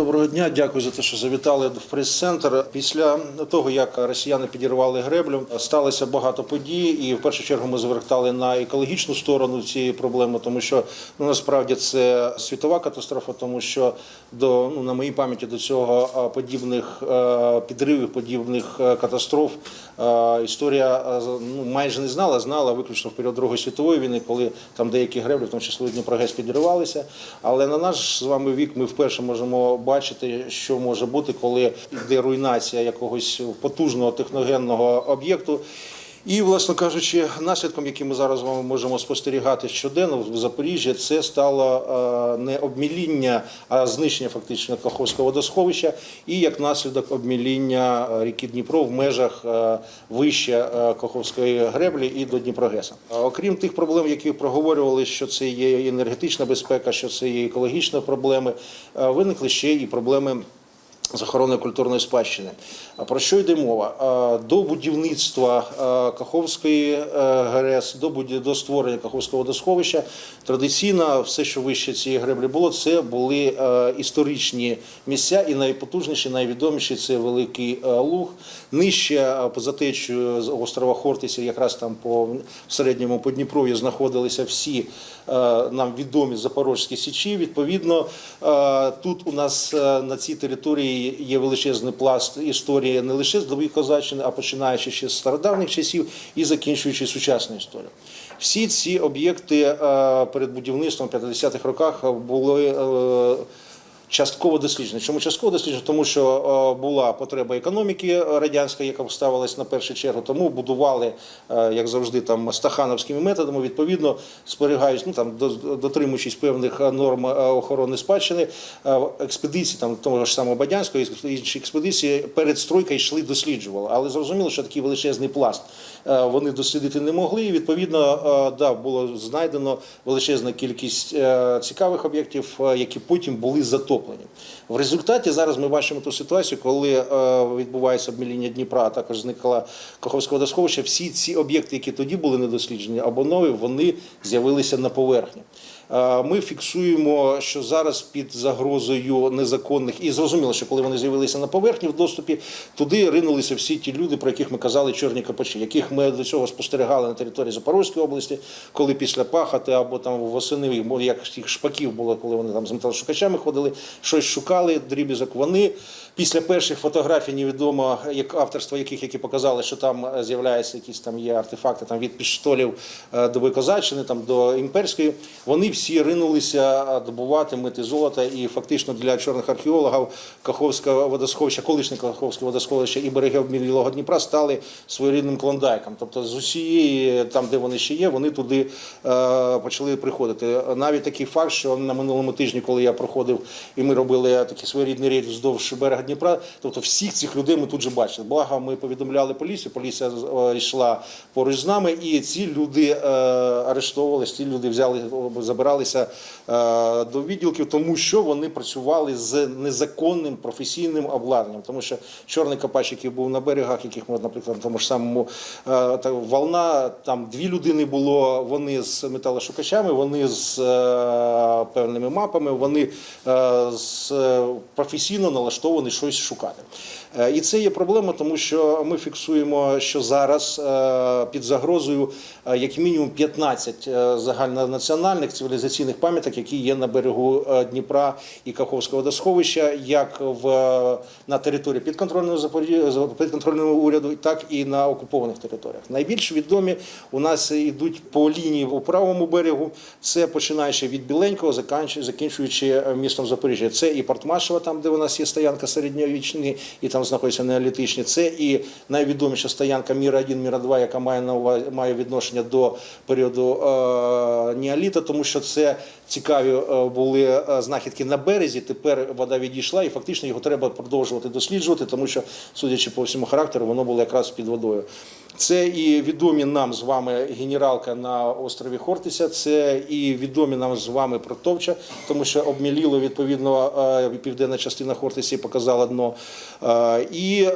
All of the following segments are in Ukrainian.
Доброго дня, дякую за те, що завітали в прес-центр. Після того, як росіяни підірвали греблю, сталося багато подій, і в першу чергу ми звертали на екологічну сторону цієї проблеми, тому що ну насправді це світова катастрофа, тому що до ну на моїй пам'яті до цього подібних е, підривів, подібних е, катастроф е, історія ну майже не знала, знала виключно в період Другої світової війни, коли там деякі греблі, в тому числі Дніпрогес, підривалися. Але на наш з вами вік ми вперше можемо бачити, що може бути, коли йде руйнація якогось потужного техногенного об'єкту. І, власне кажучи, наслідком, який ми зараз вами можемо спостерігати щоденно в Запоріжжі, це стало е, не обміління, а знищення фактично Каховського водосховища і як наслідок обміління е, ріки Дніпро в межах е, вище Каховської греблі і до Дніпрогеса. Окрім тих проблем, які проговорювали, що це є енергетична безпека, що це є екологічні проблеми, виникли ще і проблеми з охорони культурної спадщини. А Про що йде мова? До будівництва Каховської е, ГРЕС, до, до створення Каховського водосховища традиційно все, що вище цієї греблі було, це були е, історичні місця, і найпотужніші, найвідоміші це Великий е, Луг. Нижче поза течією з острова Хортиця, якраз там по середньому Подніпров'ї знаходилися всі нам відомі запорозькі січі. Відповідно, тут у нас на цій території є величезний пласт історії не лише з дової козаччини, а починаючи ще з стародавніх часів і закінчуючи сучасною історією. Всі ці об'єкти е, перед будівництвом в 50-х роках були. Частково дослідження. Чому частково дослідження? Тому що е, була потреба економіки радянської, яка ставилась на першу чергу. Тому будували, е, як завжди, там стахановськими методами, відповідно зберігаючи, ну там до- дотримуючись певних е, норм охорони спадщини, експедиції там того ж самого Бадянського інші експедиції перед стройкою йшли досліджували. Але зрозуміло, що такий величезний пласт вони дослідити не могли. І відповідно, е, да, було знайдено величезна кількість е, цікавих об'єктів, е, які потім були затоплені. В результаті зараз ми бачимо ту ситуацію, коли е, відбувається обміління Дніпра, а також зникла Каховського досховища. Всі ці об'єкти, які тоді були недосліджені або нові, вони з'явилися на поверхні. Е, Ми фіксуємо, що зараз під загрозою незаконних, і зрозуміло, що коли вони з'явилися на поверхні в доступі, туди ринулися всі ті люди, про яких ми казали, чорні капачі, яких ми до цього спостерігали на території Запорізької області, коли після пахати або там восени, як тих шпаків було, коли вони там з металошукачами ходили, щось шукали, дрібізок. Вони після перших фотографій невідомо як авторство яких які показали, що там е, з'являються якісь там є артефакти там від пістолів е, до Козаччини, там до імперської. Вони всі ринулися е, добувати мити золота, і фактично для чорних археологів Каховське водосховище, колишнє Каховське водосховище і береги обмілілого Дніпра стали своєрідним клондайком. Тобто з усієї там, де вони ще є, вони туди е, почали приходити. Навіть такий факт, що на минулому тижні, коли я проходив і ми робили такий своєрідний рейд вздовж берега Дніпра, тобто всіх цих людей ми тут же бачили. Благо, ми повідомляли поліцію, поліція е, йшла поруч з нами, і ці люди е, арештовувалися, ці люди взяли, забиралися е, до відділків, тому що вони працювали з незаконним професійним обладнанням. Тому що чорний копач, який був на берегах, яких ми, наприклад, на тому ж самому е, волна, там дві людини було, вони з металошукачами, вони з е, певними мапами, вони з, професійно налаштовані щось шукати. І це є проблема, тому що ми фіксуємо, що зараз під загрозою як мінімум 15 е, загальнонаціональних цивілізаційних пам'яток, які є на берегу е, Дніпра і Каховського водосховища, як в на території підконтрольного підконтрольного уряду, так і на окупованих територіях. Найбільш відомі у нас йдуть по лінії у правому берегу. Це починаючи від Біленького, закінчуючи е, містом Запоріжжя. Це і Портмашева, там де у нас є стоянка середньовічні, і там знаходяться неолітичні. Це і найвідоміша стоянка Міра 1 Міра 2 яка має на увазі має відношення до періоду е, неоліта, тому що це цікаві е, були е, знахідки на березі. Тепер вода відійшла, і фактично його треба продовжувати досліджувати, тому що, судячи по всьому характеру, воно було якраз під водою. Це і відомі нам з вами генералка на острові Хортиця, це і відомі нам з вами Протовча, тому що обміліло відповідно е, південна частина Хортиці показала дно. І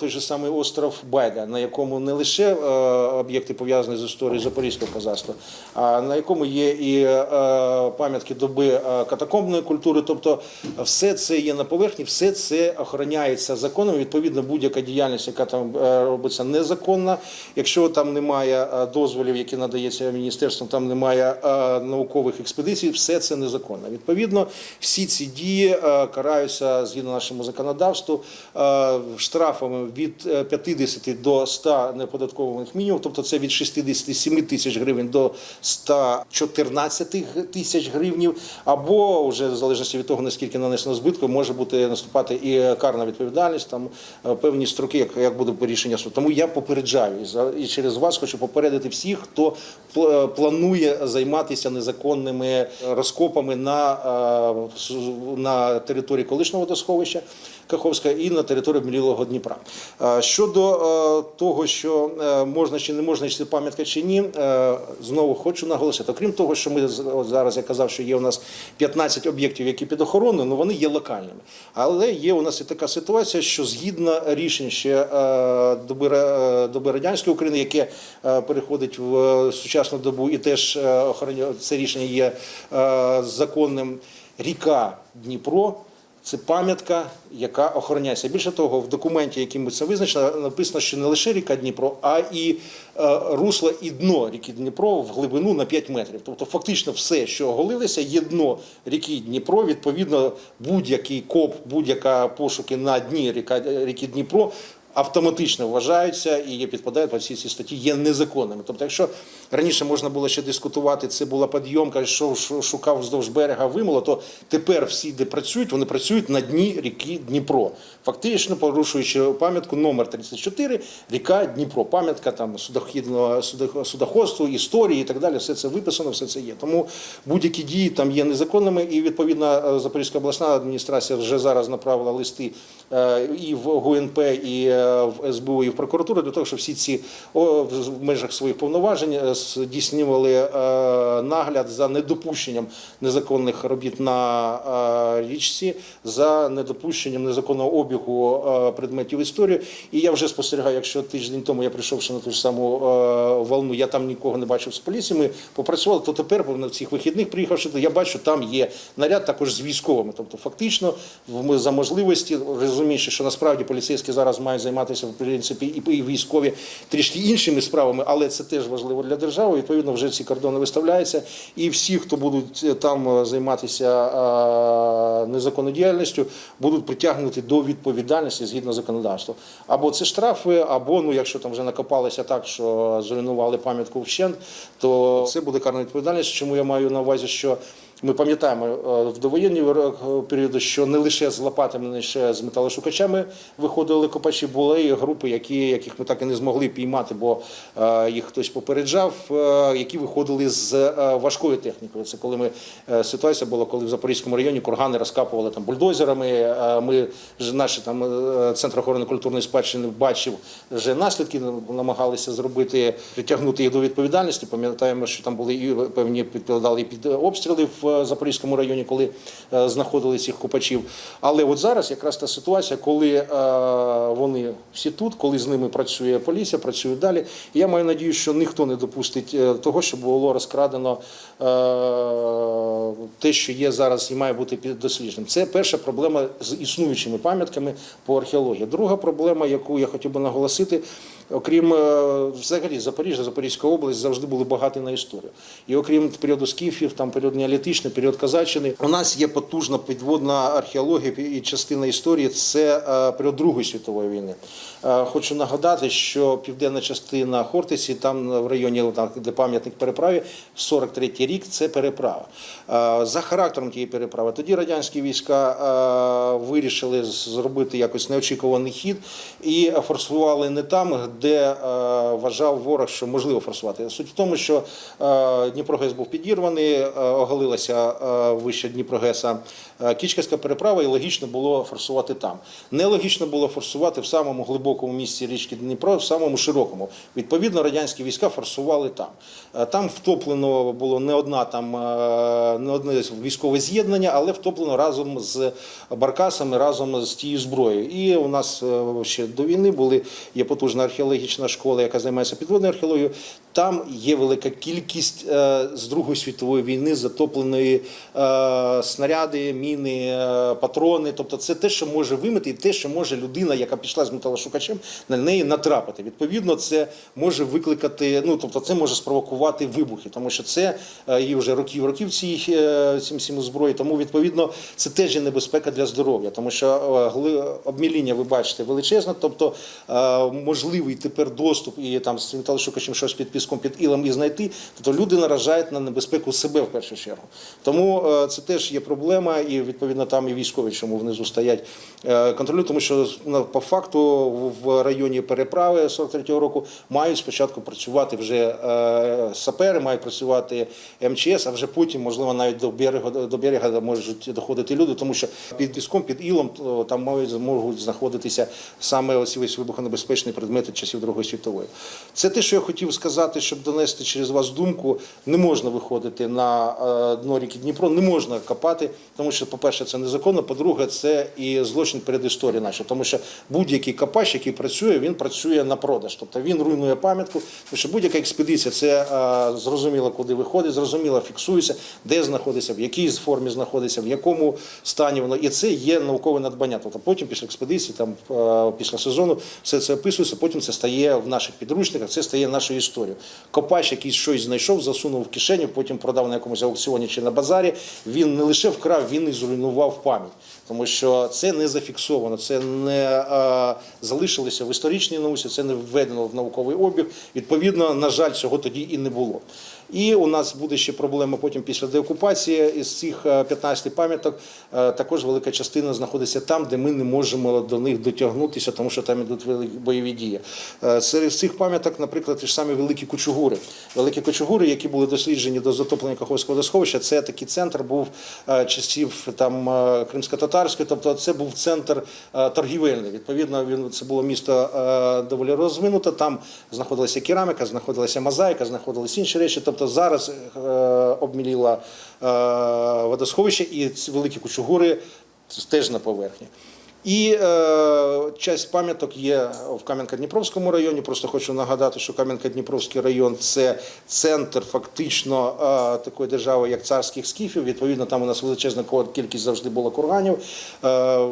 той же самий остров Байда, на якому не лише об'єкти пов'язані з історією Запорізького козацтва, а на якому є і е, пам'ятки доби е, катакомбної культури. Тобто все це є на поверхні, все це охороняється законом. Відповідно, будь-яка діяльність, яка там е, робиться незаконна. Якщо там немає дозволів, які надається міністерством, там немає наукових експедицій, все це незаконно. Відповідно, всі ці дії караються згідно нашому законодавству штрафами від е, 50 до 100 неподаткових мінімум, тобто це від 67 тисяч гривень до 114 тисяч гривнів, або вже в залежності від того, наскільки нанесено збитку, може бути наступати і карна відповідальність, там е, певні строки, як, як буде рішення суду. Тому я попереджаю і через вас хочу попередити всіх, хто е, планує займатися незаконними розкопами на, е, на території колишнього водосховища Каховська і на території Млілого Дніпра. Щодо е, того, що е, можна чи не можна, це пам'ятка чи ні, е, знову хочу наголосити. Окрім того, що ми зараз я казав, що є у нас 15 об'єктів, які під охороною, ну вони є локальними. Але є у нас і така ситуація, що згідно рішень ще доби, доби радянської України, яке переходить в сучасну добу, і теж це рішення є законним. Ріка Дніпро. Це пам'ятка, яка охороняється. Більше того, в документі, яким це визначено, написано, що не лише ріка Дніпро, а і е, русло і дно ріки Дніпро в глибину на 5 метрів. Тобто, фактично, все, що оголилося, є дно ріки Дніпро. Відповідно, будь-який коп, будь-яка пошуки на дні ріка, ріки Дніпро. Автоматично вважаються і підпадають по всі ці статті, є незаконними. Тобто, якщо раніше можна було ще дискутувати, це була підйомка, що шукав вздовж берега вимоло, то тепер всі, де працюють, вони працюють на дні ріки Дніпро, фактично порушуючи пам'ятку номер 34, ріка Дніпро, пам'ятка там судохідного судох- судоходству, історії і так далі. Все це виписано, все це є. Тому будь-які дії там є незаконними, і відповідно е, Запорізька обласна адміністрація вже зараз направила листи е, і в ГУНП, і е, в СБУ, і в прокуратуру для того, щоб всі ці в межах своїх повноважень е, здійснювали е, нагляд за недопущенням незаконних робіт на е, річці, за недопущенням незаконного обігу предметів історії. І я вже спостерігаю, якщо тиждень тому я прийшов ще на ту ж саму волну, я там нікого не бачив з поліції. Ми попрацювали, то тепер на цих вихідних приїхавши, то я бачу, там є наряд також з військовими. Тобто, фактично, за можливості розуміючи, що насправді поліцейські зараз мають займатися в принципі і військові трішки іншими справами, але це теж важливо для держави. Відповідно, вже ці кордони виставляються, і всі, хто будуть е, там е, займатися е, незаконною діяльністю, будуть притягнуті до відповідальності згідно законодавства. Або це штрафи, або ну, якщо там вже накопалися так, що зруйнували пам'ятку вщент, то це буде карна відповідальність. Чому я маю на увазі, що ми пам'ятаємо е, в довоєнні ро- періоди, що не лише з лопатами, не лише з металошукачами виходили копачі, були і групи, які, яких ми так і не змогли піймати, бо е, їх хтось попереджав, е, які виходили з е, важкою технікою. Це коли ми е, ситуація була, коли в Запорізькому районі кургани розкапували там бульдозерами. е, Ми ж наші там е, центр охорони культурної спадщини бачив вже наслідки, намагалися зробити, притягнути їх до відповідальності. Пам'ятаємо, що там були і певні підпадали під обстріли в Запорізькому районі, коли е, знаходили цих копачів. Але от зараз якраз та ситуація, коли е, вони всі тут, коли з ними працює поліція, працюють далі. Я маю надію, що ніхто не допустить е, того, щоб було розкрадено те, що є зараз і має бути піддослідженим. Це перша проблема з існуючими пам'ятками по археології. Друга проблема, яку я хотів би наголосити, окрім взагалі Запоріжжя, Запорізька область завжди були багаті на історію. І окрім періоду скіфів, там період неолітичний, період казаччини, у нас є потужна підводна археологія і частина історії це е, період Другої світової війни. Е, Хочу нагадати, що південна частина Хортиці, там в районі де пам'ятник переправі, 43-й рік це переправа. Е, За характером тієї переправи тоді радянські війська е, вирішили зробити якось неочікуваний хід і форсували не там, де вважав ворог, що можливо форсувати. Суть в тому, що е, Дніпрогес був підірваний, оголилася вище Дніпрогеса Кічкаська переправа, і логічно було форсувати там. Нелогічно було форсувати в самому глибокому глибокому місці річки Дніпро, в самому широкому. Відповідно, радянські війська форсували там. Е, Там втоплено було не одна там е, не одне військове з'єднання, але втоплено разом з баркасами, разом з тією зброєю. І у нас е, ще до війни були є потужна археологічна школа, яка займається підводною археологією. Там є велика кількість з Другої світової війни затопленої снаряди, міни, патрони. Тобто, це те, що може вимити, і те, що може людина, яка пішла з металошукачем, на неї натрапити. Відповідно, це може викликати. Ну тобто, це може спровокувати вибухи, тому що це е, є вже років років цій е, цим всім зброї. Тому відповідно це теж є небезпека для здоров'я, тому що е, обміління, ви бачите, величезне, тобто можливий тепер доступ і там з металошукачем щось під піском, під ілом і знайти. Тобто люди наражають на небезпеку себе в першу чергу. Тому це теж є проблема, і відповідно там і військові, чому внизу стоять контролюють, тому що ну, по факту в районі переправи 43-го року мають спочатку працювати вже е, сапери, мають працювати МЧС, а вже потім, можливо, навіть до берега до берега можуть доходити люди, тому що під піском, під ілом там мають можуть знаходитися саме ось ось вибухонебезпечні предмети часів Другої світової. Це те, що я хотів сказати, щоб донести через вас думку. Не можна виходити на е, дно ріки Дніпро, не можна копати, тому що, по-перше, це незаконно. По-друге, це і злочин перед історією нашої, тому що будь-який копач, який працює, він працює на продаж, тобто він руйнує пам'ятку. Тому що будь-яка експедиція це е, зрозуміло, куди виходить, зрозуміло фіксується, де знаходиться, в якій формі знаходиться, в якому стані воно. І це є наукове надбання. Тобто потім після експедиції, там е, після сезону, все це описується. Потім це стає в наших підручниках, це стає нашою історією. Копач, який щось знайшов, засунув в кишеню, потім продав на якомусь аукціоні чи на базарі. Він не лише вкрав, він і зруйнував пам'ять, тому що це не зафіксовано, це не залишилося в історичній науці, це не введено в науковий обіг. Відповідно, на жаль, цього тоді і не було. І у нас буде ще проблема потім після деокупації. Із цих е, 15 пам'яток е, також велика частина знаходиться там, де ми не можемо до них дотягнутися, тому що там ідуть бойові дії. Е, Серед цих пам'яток, наприклад, ті ж самі великі кучугури. Великі кучугури, які були досліджені до затоплення Каховського водосховища, це такий центр був е, часів там е, кримсько-татарської, тобто це був центр е, торгівельний. Відповідно, він це було місто е, доволі розвинуте. Там знаходилася кераміка, знаходилася мозаїка, знаходилися інші речі. Тобто зараз е, обміліла е, водосховище і великі кучугури теж на поверхні. І е, часть пам'яток є в Кам'янка-Дніпровському районі. Просто хочу нагадати, що Кам'янка-Дніпровський район це центр фактично е, такої держави, як царських скіфів. Відповідно, там у нас величезна кількість завжди було курганів. Е,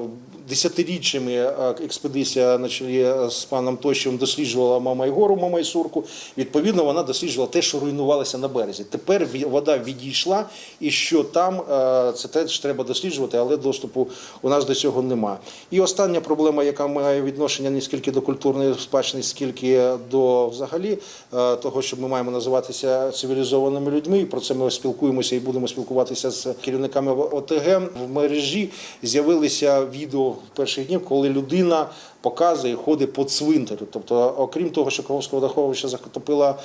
десятиріччями е, експедиція на чолі з паном Тощевим досліджувала Мамайгору, Мамайсурку. Відповідно, вона досліджувала те, що руйнувалося на березі. Тепер вода відійшла, і що там е, це теж треба досліджувати, але доступу у нас до цього немає. І остання проблема, яка має відношення не скільки до культурної спадщини, скільки до взагалі е, того, що ми маємо називатися цивілізованими людьми. І про це ми спілкуємося і будемо спілкуватися з керівниками ОТГ. В мережі з'явилися відео перших днів, коли людина показує, ходить по цвинтарю. Тобто, окрім того, що Каховське водоховище затопила е,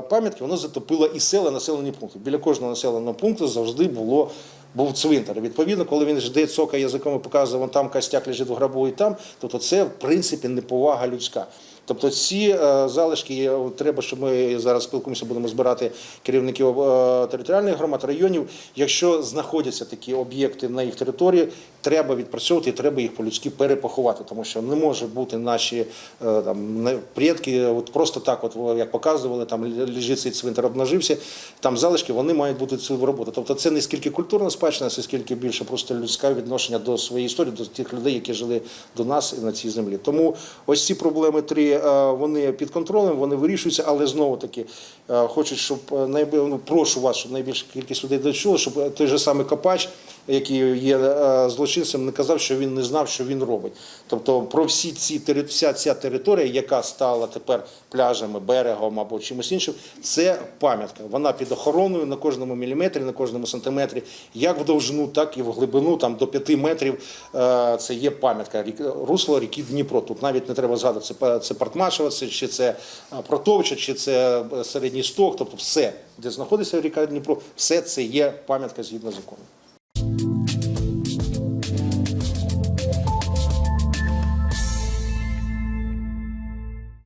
пам'ятки, воно затопило і села, населені пункти. Біля кожного населеного пункту завжди було. Був цвинтар. Відповідно, коли він жде цока язиком і показує, вон там костяк лежить в гробу і там, тобто це в принципі неповага людська. Тобто ці е, залишки треба, щоб ми зараз спілкуємося, будемо збирати керівників е, територіальних громад, районів. Якщо знаходяться такі об'єкти на їх території, треба відпрацьовувати і треба їх по-людськи перепоховати, тому що не може бути наші е, там предки, от просто так, от як показували, там лежить цвинтар обнажився, там залишки вони мають бути цю роботу. Тобто це не скільки культурна спадщина, це скільки більше просто людське відношення до своєї історії, до тих людей, які жили до нас і на цій землі. Тому ось ці проблеми три вони під контролем, вони вирішуються, але знову таки е, хочуть, щоб е, ну, прошу вас, щоб найбільша кількість людей дочула, щоб е, той же самий Копач, який є е, злочинцем, не казав, що він не знав, що він робить. Тобто про всі ці вся ця територія, яка стала тепер пляжами, берегом або чимось іншим, це пам'ятка. Вона під охороною на кожному міліметрі, на кожному сантиметрі, як в довжину, так і в глибину, там до 5 метрів. е, Це є пам'ятка русло ріки Дніпро. Тут навіть не треба згадувати, це, це Портмашева, це, чи це е, Протовча, чи це середній сток, тобто все, де знаходиться ріка Дніпро, все це є пам'ятка згідно закону.